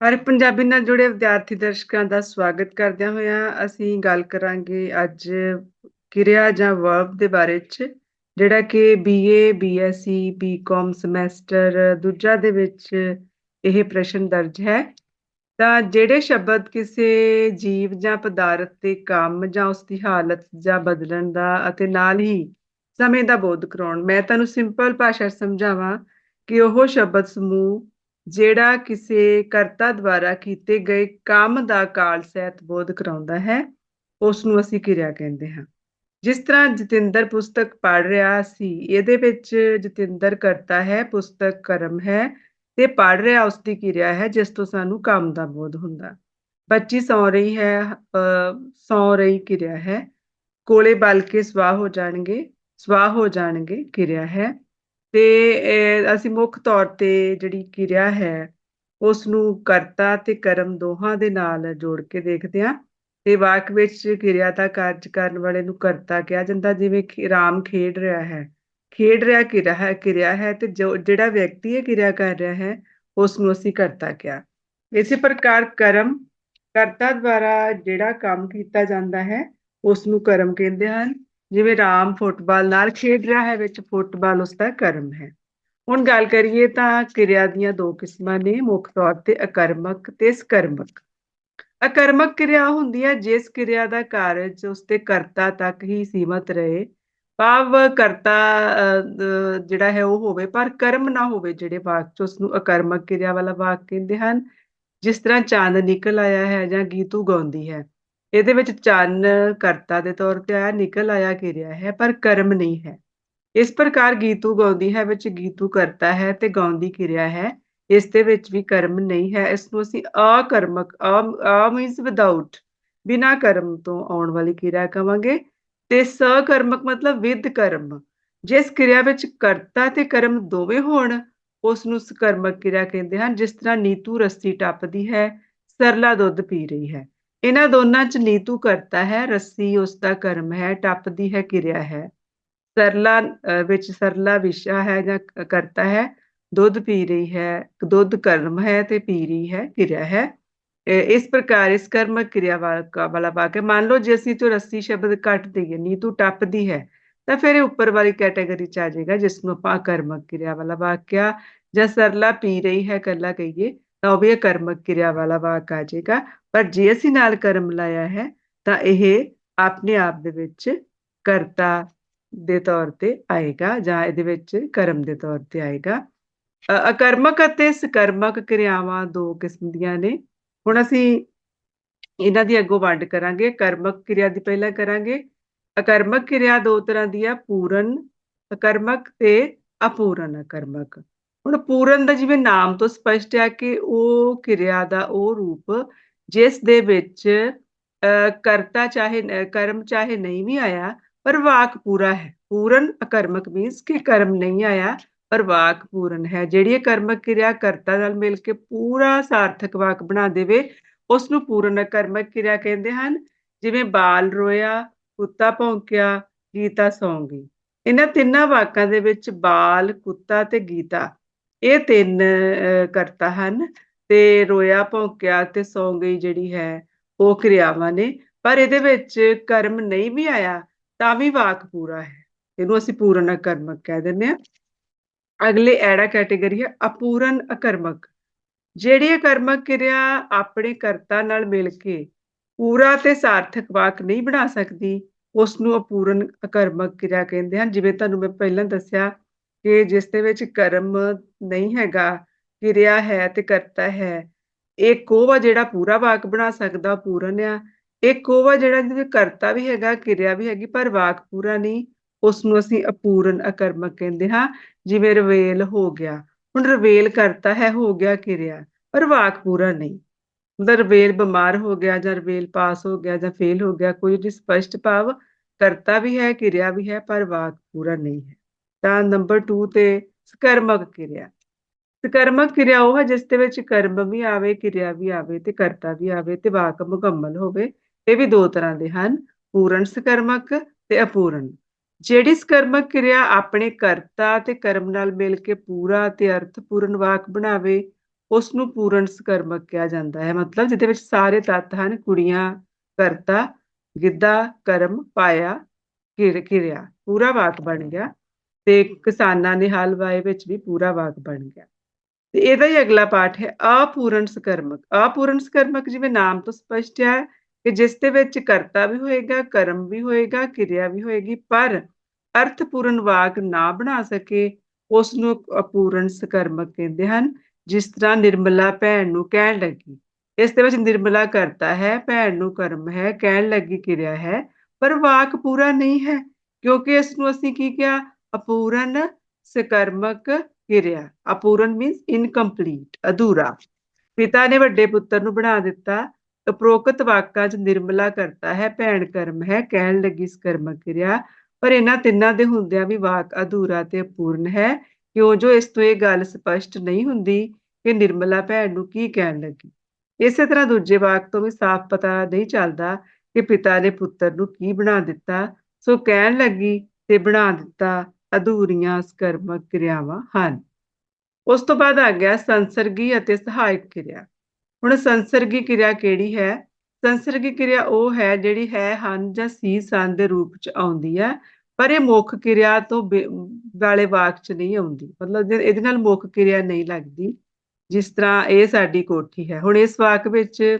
ਹਰ ਪੰਜਾਬੀ ਨਾਲ ਜੁੜੇ ਵਿਦਿਆਰਥੀ ਦਰਸ਼ਕਾਂ ਦਾ ਸਵਾਗਤ ਕਰਦਿਆਂ ਹੋਇਆਂ ਅਸੀਂ ਗੱਲ ਕਰਾਂਗੇ ਅੱਜ ਕਿਰਿਆ ਜਾਂ ਵਰਬ ਦੇ ਬਾਰੇ ਚ, ਜਿਹੜਾ ਕਿ ਬੀਏ ਬੀਐਸਸੀ ਬੀਕਾਮ ਸਮੈਸਟਰ ਦੂਜਾ ਦੇ ਵਿੱਚ ਇਹ ਪ੍ਰਸ਼ਨ ਦਰਜ ਹੈ। ਤਾਂ ਜਿਹੜੇ ਸ਼ਬਦ ਕਿਸੇ ਜੀਵ ਜਾਂ ਪਦਾਰਥ ਦੇ ਕੰਮ ਜਾਂ ਉਸ ਦੀ ਹਾਲਤ ਜਾਂ ਬਦਲਣ ਦਾ ਅਤੇ ਨਾਲ ਹੀ ਸਮੇਂ ਦਾ ਬੋਧ ਕਰਾਉਣ, ਮੈਂ ਤੁਹਾਨੂੰ ਸਿੰਪਲ ਭਾਸ਼ਾ ਸਮਝਾਵਾਂ ਕਿ ਉਹ ਸ਼ਬਦ ਸਮੂਹ ਜਿਹੜਾ ਕਿਸੇ ਕਰਤਾ ਦੁਆਰਾ ਕੀਤੇ ਗਏ ਕੰਮ ਦਾ ਕਾਲ ਸਹਿਤ ਬੋਧ ਕਰਾਉਂਦਾ ਹੈ ਉਸ ਨੂੰ ਅਸੀਂ ਕਿਰਿਆ ਕਹਿੰਦੇ ਹਾਂ। ਜਿਸ ਤਰ੍ਹਾਂ ਜਤਿੰਦਰ ਪੁਸਤਕ ਪੜ੍ਹ ਰਿਹਾ ਸੀ, ਇਹਦੇ ਵਿੱਚ ਜਤਿੰਦਰ ਕਰਤਾ ਹੈ, ਪੁਸਤਕ ਕਰਮ ਹੈ ਤੇ ਪੜ੍ਹ ਰਿਹਾ ਉਸ ਦੀ ਕਿਰਿਆ ਹੈ, ਜਿਸ ਤੋਂ ਸਾਨੂੰ ਕੰਮ ਦਾ ਬੋਧ ਹੁੰਦਾ। ਬੱਚੀ ਸੌ ਰਹੀ ਹੈ ਸੌ ਰਹੀ ਕਿਰਿਆ ਹੈ। ਕੋਲੇ ਬਲ ਕੇ ਸਵਾਹ ਹੋ ਜਾਣਗੇ, ਸਵਾਹ ਹੋ ਜਾਣਗੇ ਕਿਰਿਆ ਹੈ। ਤੇ ਅਸੀਂ ਮੁੱਖ ਤੌਰ ਤੇ ਜਿਹੜੀ ਕਿਰਿਆ ਹੈ ਉਸ ਨੂੰ ਕਰਤਾ ਤੇ ਕਰਮ ਦੋਹਾਂ ਦੇ ਨਾਲ ਜੋੜ ਕੇ ਦੇਖਦੇ ਹਾਂ। ਤੇ ਵਾਕ ਵਿੱਚ ਕਿਰਿਆ ਦਾ ਕਾਰਜ ਕਰਨ ਵਾਲੇ ਨੂੰ ਕਰਤਾ ਕਿਹਾ ਜਾਂਦਾ, ਜਿਵੇਂ ਰਾਮ ਖੇਡ ਰਿਹਾ ਹੈ। ਖੇਡ ਰਿਹਾ ਕਿਰਿਆ ਹੈ ਕਿਰਿਆ ਹੈ ਤੇ ਜਿਹੜਾ ਵਿਅਕਤੀ ਇਹ ਕਿਰਿਆ ਕਰ ਰਿਹਾ ਹੈ ਉਸ ਨੂੰ ਅਸੀਂ ਕਰਤਾ ਕਿਹਾ। ਇਸੇ ਪ੍ਰਕਾਰ ਕਰਮ, ਕਰਤਾ ਦੁਆਰਾ ਜਿਹੜਾ ਕੰਮ ਕੀਤਾ ਜਾਂਦਾ ਹੈ ਉਸ ਨੂੰ ਕਰਮ ਕਹਿੰਦੇ ਹਨ। ਜਿਵੇਂ ਰਾਮ ਫੁੱਟਬਾਲ ਨਾਲ ਖੇਡ ਰਿਹਾ ਹੈ, ਵਿੱਚ ਫੁੱਟਬਾਲ ਉਸ ਦਾ ਕਰਮ ਹੈ। ਹੁਣ ਗੱਲ ਕਰੀਏ ਤਾਂ ਕਿਰਿਆ ਦੀਆਂ ਦੋ ਕਿਸਮਾਂ ਨੇ, ਮੁੱਖ ਤੌਰ ਤੇ ਅਕਰਮਕ ਤੇ ਸਕਰਮਕ। ਅਕਰਮਕ ਕਿਰਿਆ ਹੁੰਦੀ ਹੈ, ਜਿਸ ਕਿਰਿਆ ਦਾ ਕਾਰਜ ਉਸ ਤੇ ਕਰਤਾ ਤੱਕ ਹੀ ਸੀਮਤ ਰਹੇ। ਭਾਵ ਕਰਤਾ ਜਿਹੜਾ ਹੈ ਉਹ ਹੋਵੇ, ਪਰ ਕਰਮ ਨਾ ਹੋਵੇ, ਜਿਹੜੇ ਵਾਕ ਚ ਉਸ ਨੂੰ ਅਕਰਮਕ ਕਿਰਿਆ ਵਾਲਾ ਵਾਕ ਕਹਿੰਦੇ ਹਨ। ਜਿਸ ਤਰ੍ਹਾਂ ਚਾਂਦ ਨਿਕਲ ਆਇਆ ਹੈ ਜਾਂ ਗੀਤੂ ਗਾਉਂਦੀ ਹੈ ਇਹਦੇ ਵਿੱਚ ਚੰਨ ਕਰਤਾ ਦੇ ਤੌਰ ਤੇ ਆਇਆ, ਨਿਕਲ ਆਇਆ ਕਿਰਿਆ ਹੈ, ਪਰ ਕਰਮ ਨਹੀਂ ਹੈ। ਇਸ ਪ੍ਰਕਾਰ ਗੀਤੂ ਗਾਉਂਦੀ ਹੈ, ਵਿੱਚ ਗੀਤੂ ਕਰਤਾ ਹੈ ਤੇ ਗਾਉਂਦੀ ਕਿਰਿਆ ਹੈ। ਇਸ ਦੇ ਵਿੱਚ ਵੀ ਕਰਮ ਨਹੀਂ ਹੈ। ਇਸ ਨੂੰ ਅਸੀਂ ਅਕਰਮਕ ਆ ਮੀਨਸ ਵਿਦਆਊਟ ਬਿਨਾ ਕਰਮ ਤੋਂ ਆਉਣ ਵਾਲੀ ਕਿਰਿਆ ਕਵਾਂਗੇ। ਤੇ ਸਕਰਮਕ ਮਤਲਬ ਵਿਦ ਕਰਮ। ਜਿਸ ਕਿਰਿਆ ਵਿੱਚ ਕਰਤਾ ਤੇ ਕਰਮ ਦੋਵੇਂ ਹੋਣ, ਉਸ ਨੂੰ ਸਕਰਮਕ ਕਿਰਿਆ ਕਹਿੰਦੇ ਹਨ। ਜਿਸ ਤਰ੍ਹਾਂ ਨੀਤੂ ਰੱਸੀ ਟੱਪਦੀ ਹੈ, ਸਰਲਾ ਦੁੱਧ ਪੀ ਰਹੀ ਹੈ। ਇਹਨਾਂ ਦੋਨਾਂ ਚ ਨੀਤੂ ਕਰਤਾ ਹੈ, ਰੱਸੀ ਉਸ ਦਾ ਕਰਮ ਹੈ, ਟੱਪਦੀ ਹੈ, ਕਿਰਿਆ ਹੈ। ਸਰਲਾ ਵਿੱਚ ਸਰਲਾ ਵਿਸ਼ਾ ਹੈ ਜਾਂ ਕਰਤਾ ਹੈ, ਦੁੱਧ ਪੀ ਰਹੀ ਹੈ, ਦੁੱਧ ਕਰਮ ਹੈ ਤੇ ਪੀ ਰਹੀ ਹੈ, ਕਿਰਿਆ ਹੈ। ਇਸ ਪ੍ਰਕਾਰ ਇਸ ਕਰਮ ਕਿਰਿਆ ਵਾਲਾ ਵਾਕਿਆ ਮੰਨ ਲਓ ਜੇ ਅਸੀਂ ਤੋਂ ਰੱਸੀ ਸ਼ਬਦ ਕੱਟ ਦਈਏ, ਨੀਤੂ ਟੱਪਦੀ ਹੈ, ਤਾਂ ਫਿਰ ਇਹ ਉੱਪਰ ਵਾਲੀ ਕੈਟਾਗਰੀ ਚ ਆ ਜਾਏਗਾ, ਜਿਸ ਨੂੰ ਆਪਾਂ ਕਰਮਕ ਕਿਰਿਆ ਵਾਲਾ ਵਾਕਿਆ ਜਾਂ ਸਰਲਾ ਪੀ ਰਹੀ ਹੈ ਕੱਲਾ ਕਹੀਏ ਤਾਂ ਉਹ ਵੀ ਕਰਮਕ ਕਿਰਿਆ ਵਾਲਾ ਵਾਕ ਆ ਜਾਏਗਾ। ਪਰ ਜੇ ਅਸੀਂ ਨਾਲ ਕਰਮ ਲਾਇਆ ਹੈ, ਤਾਂ ਇਹ ਆਪਣੇ ਆਪ ਦੇ ਵਿੱਚ ਕਰਤਾ ਦੇ ਤੌਰ ਤੇ ਆਏਗਾ ਜਾਂ ਇਹਦੇ ਵਿੱਚ ਕਰਮ ਦੇ ਤੌਰ ਤੇ ਆਏਗਾ। ਅਕਰਮਕ ਅਤੇ ਸਕਰਮਕ ਕਿਰਿਆਵਾਂ ਦੋ ਕਿਸਮ ਦੀਆਂ ਨੇ। ਹੁਣ ਅਸੀਂ ਇਹਨਾਂ ਦੀ ਅੱਗੋਂ ਵੰਡ ਕਰਾਂਗੇ। ਕਰਮਕ ਕਿਰਿਆ ਦੀ ਪਹਿਲਾਂ ਕਰਾਂਗੇ। ਅਕਰਮਕ ਕਿਰਿਆ ਦੋ ਤਰ੍ਹਾਂ ਦੀ ਆ, ਪੂਰਨ ਅਕਰਮਕ ਤੇ ਅਪੂਰਨ ਅਕਰਮਕ। ਹੁਣ ਪੂਰਨ ਦਾ ਜਿਵੇਂ ਨਾਮ ਤੋਂ ਸਪਸ਼ਟ ਹੈ ਕਿ ਉਹ ਕਿਰਿਆ ਦਾ ਉਹ ਰੂਪ, ਜਿਸ ਦੇ ਵਿੱਚ ਕਰਤਾ ਚਾਹੇ ਕਰਮ ਚਾਹੇ ਨਹੀਂ ਵੀ ਆਇਆ, ਪਰ ਵਾਕ ਪੂਰਾ ਹੈ। ਪੂਰਨ ਅਕਰਮਕ ਮੀਨਸ ਕਿ ਕਰਮ ਨਹੀਂ ਆਇਆ, ਪਰ ਵਾਕ ਪੂਰਨ ਹੈ। ਜਿਹੜੀ ਇਹ ਕਰਮਕ ਕਿਰਿਆ ਕਰਤਾ ਨਾਲ ਮਿਲ ਕੇ ਪੂਰਾ ਸਾਰਥਕ ਵਾਕ ਬਣਾ ਦੇਵੇ ਉਸ ਨੂੰ ਪੂਰਨ ਅਕਰਮਕ ਕਿਰਿਆ ਕਹਿੰਦੇ ਹਨ। ਜਿਵੇਂ ਬਾਲ ਰੋਇਆ, ਕੁੱਤਾ ਭੌਂਕਿਆ, ਗੀਤਾ ਸੌਂ ਗਈ। ਇਹਨਾਂ ਤਿੰਨਾਂ ਵਾਕਾਂ ਦੇ ਵਿੱਚ ਬਾਲ, ਕੁੱਤਾ ਤੇ ਗੀਤਾ ਇਹ ਤਿੰਨ ਕਰਤਾ ਹਨ ਤੇ ਰੋਇਆ, ਭੌਂਕਿਆ ਤੇ ਸੌਂ ਗਈ ਜਿਹੜੀ ਹੈ, ਉਹ ਕਿਰਿਆਵਾਂ ਨੇ। ਪਰ ਇਹਦੇ ਵਿੱਚ ਕਰਮ ਨਹੀਂ ਵੀ ਆਇਆ, ਤਾਂ ਵੀ ਵਾਕ ਪੂਰਾ ਹੈ। ਇਹਨੂੰ ਅਸੀਂ ਪੂਰਨ ਅਕਰਮਕ ਕਹਿ ਦਿੰਦੇ ਆ ਅਗਲੇ ਐੜਾ ਕੈਟਾਗਰੀ ਹੈ, ਅਪੂਰਨ ਅਕਰਮਕ। ਜਿਹੜੀ ਅਕਰਮਕ ਕਿਰਿਆ ਆਪਣੇ ਕਰਤਾ ਨਾਲ ਮਿਲ ਕੇ ਪੂਰਾ ਤੇ ਸਾਰਥਕ ਵਾਕ ਨਹੀਂ ਬਣਾ ਸਕਦੀ ਉਸ ਨੂੰ ਅਪੂਰਨ ਅਕਰਮਕ ਕਿਰਿਆ ਕਹਿੰਦੇ ਹਨ। ਜਿਵੇਂ ਤੁਹਾਨੂੰ ਮੈਂ ਪਹਿਲਾਂ ਦੱਸਿਆ ਕਿ ਜਿਸ ਦੇ ਵਿੱਚ ਕਰਮ ਨਹੀਂ ਹੈਗਾ, ਕਿਰਿਆ ਹੈ ਤੇ ਕਰਤਾ ਹੈ, ਇਹ ਕੋਵਾ ਜਿਹੜਾ ਪੂਰਾ ਵਾਕ ਬਣਾ ਸਕਦਾ, ਪੂਰਨ ਆ, ਇਹ ਕੋਵਾ ਜਿਹੜਾ ਜਿਹਦੇ ਕਰਤਾ ਵੀ ਹੈਗਾ, ਕਿਰਿਆ ਵੀ ਹੈਗੀ, ਪਰ ਵਾਕ ਪੂਰਾ ਨਹੀਂ ਉਸ ਨੂੰ ਅਸੀਂ ਅਪੂਰਨ ਅਕਰਮਕ ਕਹਿੰਦੇ ਹਾਂ, ਜਿਵੇਂ ਰਵੇਲ ਹੋ ਗਿਆ। ਹੁਣ ਰਵੇਲ ਕਰਤਾ ਹੈ, ਹੋ ਗਿਆ ਕਿਰਿਆ, ਪਰ ਵਾਕ ਪੂਰਾ ਨਹੀਂ। ਮਤਲਬ ਰਵੇਲ ਬਿਮਾਰ ਹੋ ਗਿਆ ਜਾਂ ਰਵੇਲ ਪਾਸ ਹੋ ਗਿਆ ਜਾਂ ਫੇਲ ਹੋ ਗਿਆ, ਕੋਈ ਜੀ ਸਪਸ਼ਟ ਭਾਵ ਕਰਤਾ ਵੀ ਹੈ, ਕਿਰਿਆ ਵੀ ਹੈ, ਪਰ ਵਾਕ ਪੂਰਾ ਨਹੀਂ ਹੈ। ਤਾਂ ਨੰਬਰ 2 ਤੇ ਸਕਰਮਕ ਕਿਰਿਆ। ਸਕਰਮਕ ਕਿਰਿਆ ਉਹ ਹੈ ਜਿਸ ਦੇ ਵਿੱਚ ਕਰਮ ਵੀ ਆਵੇ, ਕਿਰਿਆ ਵੀ ਆਵੇ ਤੇ ਕਰਤਾ ਵੀ ਆਵੇ ਤੇ ਵਾਕ ਮੁਕੰਮਲ ਹੋਵੇ, ਇਹ ਵੀ ਦੋ ਤਰ੍ਹਾਂ ਦੇ ਹਨ, ਪੂਰਨ ਸਕਰਮਕ ਤੇ ਅਪੂਰਨ। ਜਿਹੜੀ ਸਕਰਮਕ ਕਿਰਿਆ ਆਪਣੇ ਕਰਤਾ ਤੇ ਕਰਮ ਨਾਲ ਮਿਲ ਕੇ ਪੂਰਾ ਤੇ ਅਰਥਪੂਰਨ ਵਾਕ ਬਣਾਵੇ ਉਸ ਨੂੰ ਪੂਰਨ ਸਕਰਮਕ ਕਿਹਾ ਜਾਂਦਾ ਹੈ। ਮਤਲਬ ਜਿਹਦੇ ਵਿੱਚ ਸਾਰੇ ਤੱਤ ਹਨ, ਕੁੜੀਆਂ, ਕਰਤਾ, ਗਿੱਧਾ, ਕਰਮ, ਪਾਇਆ ਕਿਰਿਆ। ਪੂਰਾ ਵਾਕ ਬਣ ਗਿਆ। ਤੇ ਕਿਸਾਨਾਂ ਨੇ ਹਲ ਵਾਏ ਵਿੱਚ ਵੀ ਪੂਰਾ ਵਾਕ ਬਣ ਗਿਆ। ਤੇ ਇਹਦਾ ਹੀ ਅਗਲਾ ਪਾਠ ਹੈ, ਅਪੂਰਨ ਸਕਰਮਕ। ਅਪੂਰਨ ਸਕਰਮਕ ਜਿਵੇਂ ਨਾਮ ਤੋਂ ਸਪਸ਼ਟ ਹੈ ਕਿ ਜਿਸ ਦੇ ਵਿੱਚ ਕਰਤਾ ਵੀ ਹੋਏਗਾ, ਕਰਮ ਵੀ ਹੋਏਗਾ, ਕਿਰਿਆ ਵੀ ਹੋਏਗੀ, ਪਰ ਅਰਥਪੂਰਨ ਵਾਕ ਨਾ ਬਣਾ ਸਕੇ ਉਸ ਨੂੰ ਅਪੂਰਨ ਸਕਰਮਕ ਕਹਿੰਦੇ ਹਨ, ਜਿਸ ਤਰ੍ਹਾਂ ਨਿਰਮਲਾ ਭੈਣ ਨੂੰ ਕਹਿਣ ਲੱਗੀ। ਇਸ ਦੇ ਵਿੱਚ ਨਿਰਮਲਾ ਕਰਤਾ ਹੈ, ਭੈਣ ਨੂੰ ਕਰਮ ਹੈ, ਕਹਿਣ ਲੱਗੀ ਕਿਰਿਆ ਹੈ, ਪਰ ਵਾਕ ਪੂਰਾ ਨਹੀਂ ਹੈ, ਕਿਉਂਕਿ ਇਸ ਨੂੰ ਅਸੀਂ ਕੀ ਕਿਹਾ? ਅਪੂਰਨ ਸਕਰਮਕ ਕਿਰਿਆ। ਅਪੂਰਨ ਮੀਨਸ ਇਨਕੰਪਲੀਟ ਅਧੂਰਾ। ਪਿਤਾ ਨੇ ਵੱਡੇ ਪੁੱਤਰ ਨੂੰ ਬਣਾ ਦਿੱਤਾ। ਉਪਰੋਕਤ ਵਾਕਾਂ 'ਚ ਨਿਰਮਲਾ ਕਰਤਾ ਹੈ, ਭੈਣ ਕਰਮ ਹੈ, ਕਹਿਣ ਲੱਗੀ ਸਕਰਮਕ ਕਿਰਿਆ। ਪਰ ਇਹਨਾਂ ਤਿੰਨਾਂ ਦੇ ਹੁੰਦਿਆਂ ਵੀ ਵਾਕ ਅਧੂਰਾ ਤੇ ਅਪੂਰਨ ਹੈ। ਕਿਉਂ ਜੋ ਇਸ ਤੋਂ ਇਹ ਗੱਲ ਸਪਸ਼ਟ ਨਹੀਂ ਹੁੰਦੀ ਕਿ ਨਿਰਮਲਾ ਭੈਣ ਨੂੰ ਕੀ ਕਹਿਣ ਲੱਗੀ? ਇਸੇ ਤਰ੍ਹਾਂ ਦੂਜੇ ਵਾਕ ਤੋਂ ਵੀ ਸਾਫ਼ ਪਤਾ ਨਹੀਂ ਚੱਲਦਾ ਕਿ ਪਿਤਾ ਨੇ ਪੁੱਤਰ ਨੂੰ ਕੀ ਬਣਾ ਦਿੱਤਾ। ਸੋ ਕਹਿਣ ਲੱਗੀ ਤੇ ਬਣਾ ਦਿੱਤਾ। ਅਧੂਰੀਆਂ ਸਕਰਮਕ ਕਿਰਿਆਵਾਂ ਹਨ। ਉਸ ਤੋਂ ਬਾਅਦ ਆ ਗਿਆ ਸੰਸਰਗੀ ਅਤੇ ਸਹਾਇਕ ਕਿਰਿਆ। ਹੁਣ ਸੰਸਰਗੀ ਕਿਰਿਆ ਕਿਹੜੀ ਹੈ? ਸੰਸਰਗੀ ਕਿਰਿਆ ਉਹ ਹੈ ਜਿਹੜੀ ਹੈ ਹਨ ਜਾਂ ਸੀ ਸਨ ਦੇ ਰੂਪ ਚ ਆਉਂਦੀ ਹੈ, ਪਰ ਇਹ ਮੁੱਖ ਕਿਰਿਆ ਤੋਂ ਵਾਲੇ ਵਾਕ ਚ ਨਹੀਂ ਆਉਂਦੀ। ਮਤਲਬ ਇਹਦੇ ਨਾਲ ਮੁੱਖ ਕਿਰਿਆ ਨਹੀਂ ਲੱਗਦੀ, ਜਿਸ ਤਰ੍ਹਾਂ ਇਹ ਸਾਡੀ ਕੋਠੀ ਹੈ। ਹੁਣ ਇਸ ਵਾਕ ਵਿੱਚ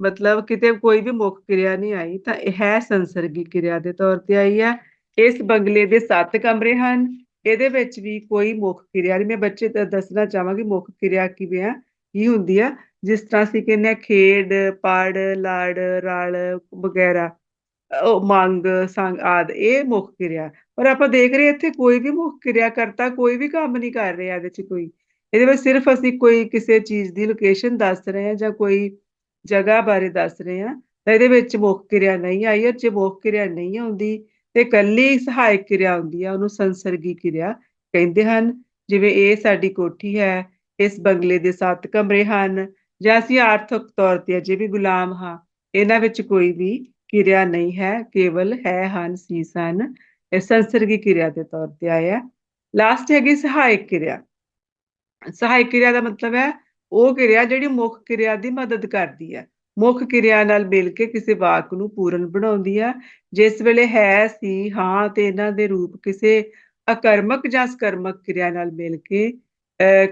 ਮਤਲਬ ਕਿਤੇ ਕੋਈ ਵੀ ਮੁੱਖ ਕਿਰਿਆ ਨਹੀਂ ਆਈ, ਤਾਂ ਇਹ ਹੈ ਸੰਸਰਗੀ ਕਿਰਿਆ ਦੇ ਤੌਰ ਤੇ ਆਈ ਹੈ। ਇਸ ਬੰਗਲੇ ਦੇ 7 ਕਮਰੇ ਹਨ। ਇਹਦੇ ਵਿੱਚ ਵੀ ਕੋਈ ਮੁੱਖ ਕਿਰਿਆ ਨਹੀਂ। ਮੈਂ ਬੱਚੇ ਤੇ ਦੱਸਣਾ ਚਾਹਾਂਗੀ ਮੁੱਖ ਕਿਰਿਆ ਕਿਵੇਂ ਆ, ਕੀ ਹੁੰਦੀ ਆ, ਜਿਸ ਤਰ੍ਹਾਂ ਅਸੀਂ ਕਹਿੰਦੇ ਖੇਡ, ਪੜ, ਲੜ, ਰਲ ਵਗੈਰਾ ਮੰਗ, ਸੰਗ ਆਦ, ਇਹ ਮੁੱਖ ਕਿਰਿਆ। ਪਰ ਆਪਾਂ ਦੇਖ ਰਹੇ ਇੱਥੇ ਕੋਈ ਵੀ ਮੁੱਖ ਕਿਰਿਆ ਕਰਤਾ ਕੋਈ ਵੀ ਕੰਮ ਨਹੀਂ ਕਰ ਰਿਹਾ ਇਹਦੇ ਵਿੱਚ ਕੋਈ। ਇਹਦੇ ਵਿੱਚ ਸਿਰਫ ਅਸੀਂ ਕੋਈ ਕਿਸੇ ਚੀਜ਼ ਦੀ ਲੋਕੇਸ਼ਨ ਦੱਸ ਰਹੇ ਹਾਂ ਜਾਂ ਕੋਈ ਜਗ੍ਹਾ ਬਾਰੇ ਦੱਸ ਰਹੇ ਹਾਂ। ਤਾਂ ਇਹਦੇ ਵਿੱਚ ਮੁੱਖ ਕਿਰਿਆ ਨਹੀਂ ਆਈ। ਹੈ ਜੇ ਮੁੱਖ ਕਿਰਿਆ ਨਹੀਂ ਆਉਂਦੀ। ਤੇ ਇਕੱਲੀ ਸਹਾਇਕ ਕਿਰਿਆ ਹੁੰਦੀ ਆ, ਉਹਨੂੰ ਸੰਸਰਗੀ ਕਿਰਿਆ ਕਹਿੰਦੇ ਹਨ। ਜਿਵੇਂ ਇਹ ਸਾਡੀ ਕੋਠੀ ਹੈ, ਇਸ ਬੰਗਲੇ ਦੇ ਸੱਤ ਕਮਰੇ ਹਨ, ਜਾਂ ਅਸੀਂ ਆਰਥਿਕ ਤੌਰ ਤੇ ਅਜੇ ਵੀ ਗੁਲਾਮ ਹਾਂ, ਇਹਨਾਂ ਵਿੱਚ ਕੋਈ ਵੀ ਕਿਰਿਆ ਨਹੀਂ ਹੈ, ਕੇਵਲ ਹੈ, ਹਨ, ਸੀ, ਸਨ, ਇਹ ਸੰਸਰਗੀ ਕਿਰਿਆ ਦੇ ਤੌਰ ਤੇ ਆਇਆ ਲਾਸਟ ਹੈਗੀ ਸਹਾਇਕ ਕਿਰਿਆ। ਸਹਾਇਕ ਕਿਰਿਆ ਦਾ ਮਤਲਬ ਹੈ, ਉਹ ਕਿਰਿਆ ਜਿਹੜੀ ਮੁੱਖ ਕਿਰਿਆ ਦੀ ਮਦਦ ਕਰਦੀ ਹੈ। ਮੁੱਖ ਕਿਰਿਆ ਨਾਲ ਮਿਲ ਕੇ ਕਿਸੇ ਵਾਕ ਨੂੰ ਪੂਰਨ ਬਣਾਉਂਦੀ ਆ। ਜਿਸ ਵੇਲੇ ਹੈ, ਸੀ, ਹਾਂ ਤੇ ਇਹਨਾਂ ਦੇ ਰੂਪ ਕਿਸੇ ਅਕਰਮਕ ਜਾਂ ਸਕਰਮਕ ਕਿਰਿਆ ਨਾਲ ਮਿਲ ਕੇ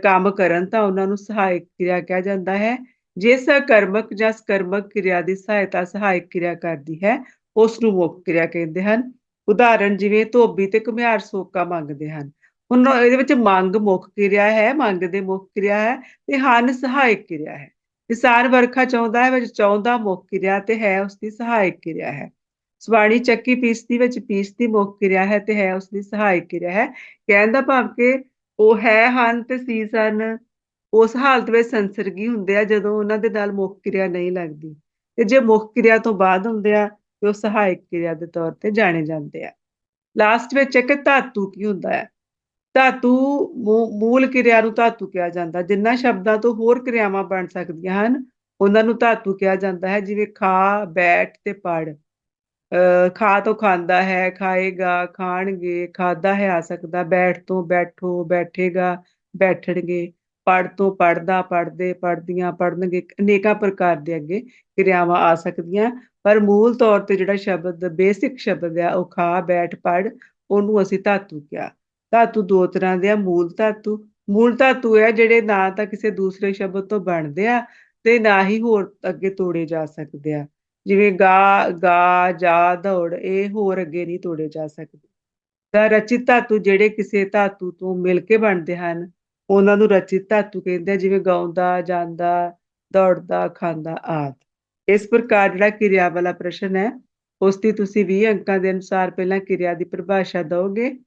ਕੰਮ ਕਰਨ ਤਾਂ ਉਹਨਾਂ ਨੂੰ ਸਹਾਇਕ ਕਿਰਿਆ ਕਿਹਾ ਜਾਂਦਾ ਹੈ। ਜਿਸ ਅਕਰਮਕ ਜਾਂ ਸਕਰਮਕ ਕਿਰਿਆ ਦੀ ਸਹਾਇਤਾ ਸਹਾਇਕ ਕਿਰਿਆ ਕਰਦੀ ਹੈ, ਉਸ ਨੂੰ ਮੁੱਖ ਕਿਰਿਆ ਕਹਿੰਦੇ ਹਨ। ਉਦਾਹਰਣ ਜਿਵੇਂ ਧੋਬੀ ਤੇ ਘੁਮਿਆਰ ਸੋਕਾ ਮੰਗਦੇ ਹਨ। ਹੁਣ ਇਹਦੇ ਵਿੱਚ ਮੰਗ ਮੁੱਖ ਕਿਰਿਆ ਹੈ, ਮੰਗ ਦੇ ਮੁੱਖ ਕਿਰਿਆ ਹੈ ਤੇ ਹਨ ਸਹਾਇਕ ਕਿਰਿਆ ਹੈ। ਵਿਸਾਰ ਵਰਖਾ ਚਾਹੁੰਦਾ ਹੈ, ਵਿੱਚ ਚਾਹੁੰਦਾ ਮੁੱਖ ਕਿਰਿਆ ਤੇ ਹੈ ਉਸ ਦੀ ਸਹਾਇਕ ਕਿਰਿਆ ਹੈ। ਸਵਾਣੀ ਚੱਕੀ ਪੀਸਦੀ ਵਿੱਚ ਪੀਸਦੀ ਮੁੱਖ ਕਿਰਿਆ ਹੈ ਤੇ ਹੈ ਉਸ ਦੀ ਸਹਾਇਕ ਕਿਰਿਆ ਹੈ। ਕਹਿਣ ਦਾ ਭਾਵ ਕਿ ਉਹ ਹੈ ਹਨ ਤੇ ਸੀ ਸਨ। ਉਸ ਹਾਲਤ ਵਿੱਚ ਸੰਸਰਗੀ ਹੁੰਦੇ ਆ, ਜਦੋਂ ਉਹਨਾਂ ਦੇ ਨਾਲ ਮੁੱਖ ਕਿਰਿਆ ਨਹੀਂ ਲੱਗਦੀ। ਤੇ ਜੇ ਮੁੱਖ ਕਿਰਿਆ ਤੋਂ ਬਾਅਦ ਹੁੰਦੇ ਆ, ਤੇ ਉਹ ਸਹਾਇਕ ਕਿਰਿਆ ਦੇ ਤੌਰ ਤੇ ਜਾਣੇ ਜਾਂਦੇ ਆ। ਲਾਸਟ ਵਿੱਚ ਇੱਕ ਧਾਤੂ ਕੀ ਹੁੰਦਾ ਹੈ? ਧਾਤੂ ਮੂਲ ਕਿਰਿਆ ਨੂੰ ਧਾਤੂ ਕਿਹਾ ਜਾਂਦਾ। ਜਿੰਨਾ ਸ਼ਬਦਾਂ ਤੋਂ ਹੋਰ ਕਿਰਿਆਵਾਂ ਬਣ ਸਕਦੀਆਂ ਹਨ, ਉਹਨਾਂ ਨੂੰ ਧਾਤੂ ਕਿਹਾ ਜਾਂਦਾ ਹੈ, ਜਿਵੇਂ ਖਾ, ਬੈਠ ਤੇ ਪੜ। ਖਾ ਤੋਂ ਖਾਂਦਾ ਹੈ, ਖਾਏਗਾ, ਖਾਣਗੇ ਖਾਦਾ ਹੈ, ਆ ਸਕਦਾ। ਬੈਠ ਤੋਂ ਬੈਠੋ, ਬੈਠੇਗਾ, ਬੈਠਣਗੇ। ਪੜ ਤੋਂ ਪੜਦਾ ਪੜਦੇ ਪੜਦੀਆਂ ਪੜਨਗੇ ਅਨੇਕਾਂ ਪ੍ਰਕਾਰ ਦੇ ਅੱਗੇ ਕਿਰਿਆਵਾਂ ਆ ਸਕਦੀਆਂ। ਪਰ ਮੂਲ ਤੌਰ ਤੇ ਜਿਹੜਾ ਸ਼ਬਦ, ਬੇਸਿਕ ਸ਼ਬਦ ਆ, ਉਹ ਖਾ, ਬੈਠ, ਪੜ, ਉਹਨੂੰ ਅਸੀਂ ਧਾਤੂ ਕਿਹਾ ਧਾਤੂ ਦੋ ਤਰ੍ਹਾਂ ਦੇ ਆ, ਮੂਲ ਧਾਤੂ। ਮੂਲ ਧਾਤੂ ਹੈ ਜਿਹੜੇ ਨਾ ਤਾਂ ਕਿਸੇ ਦੂਸਰੇ ਸ਼ਬਦ ਤੋਂ ਬਣਦੇ ਆ ਤੇ ਨਾ ਹੀ ਹੋਰ ਅੱਗੇ ਤੋੜੇ ਜਾ ਸਕਦੇ ਆ। ਜਿਵੇਂ ਗਾ ਗਾ, ਜਾ, ਦੌੜ, ਇਹ ਹੋਰ ਅੱਗੇ ਨਹੀਂ ਤੋੜੇ ਜਾ ਸਕਦੇ। ਤਾਂ ਰਚਿਤ ਧਾਤੂ ਜਿਹੜੇ ਕਿਸੇ ਧਾਤੂ ਤੋਂ ਮਿਲ ਕੇ ਬਣਦੇ ਹਨ, ਉਹਨਾਂ ਨੂੰ ਰਚਿਤ ਧਾਤੂ ਕਹਿੰਦੇ ਆ, ਜਿਵੇਂ ਗਾਉਂਦਾ, ਜਾਂਦਾ, ਦੌੜਦਾ, ਖਾਂਦਾ ਆਦਿ। ਇਸ ਪ੍ਰਕਾਰ ਜਿਹੜਾ ਕਿਰਿਆ ਵਾਲਾ ਪ੍ਰਸ਼ਨ ਹੈ, ਉਸ ਦੀ ਤੁਸੀਂ 20 ਅੰਕਾਂ ਦੇ ਅਨੁਸਾਰ ਪਹਿਲਾਂ ਕਿਰਿਆ ਦੀ ਪਰਿਭਾਸ਼ਾ ਦਿਓਗੇ।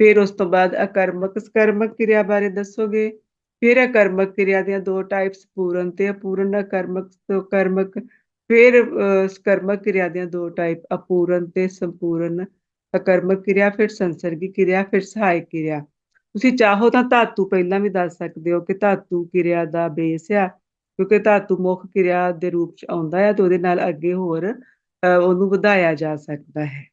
ਫਿਰ ਉਸ ਤੋਂ ਬਾਅਦ ਅਕਰਮਕ ਸਕਰਮਕ ਕਿਰਿਆ ਬਾਰੇ ਦੱਸੋਗੇ, ਫਿਰ ਅਕਰਮਕ ਕਿਰਿਆ ਦੀਆਂ ਦੋ ਟਾਈਪਸ ਪੂਰਨ ਤੇ ਅਪੂਰਨ, ਅਕਰਮਕ ਕਰਮਕ ਫਿਰ ਸਕਰਮਕ ਕਿਰਿਆ ਦੀਆਂ ਦੋ ਟਾਈਪ ਅਪੂਰਨ ਤੇ ਸੰਪੂਰਨ, ਅਕਰਮਕ ਕਿਰਿਆ, ਫਿਰ ਸੰਸਰਗੀ ਕਿਰਿਆ, ਫਿਰ ਸਹਾਇਕ ਕਿਰਿਆ। ਤੁਸੀਂ ਚਾਹੋ ਤਾਂ ਧਾਤੂ ਪਹਿਲਾਂ ਵੀ ਦੱਸ ਸਕਦੇ ਹੋ ਕਿ ਧਾਤੂ ਕਿਰਿਆ ਦਾ ਬੇਸ ਆ, ਕਿਉਂਕਿ ਧਾਤੂ ਮੁੱਖ ਕਿਰਿਆ ਦੇ ਰੂਪ ਚ ਆਉਂਦਾ ਹੈ ਤੇ ਉਹਦੇ ਨਾਲ ਅੱਗੇ ਹੋਰ ਉਹਨੂੰ ਵਧਾਇਆ ਜਾ ਸਕਦਾ ਹੈ।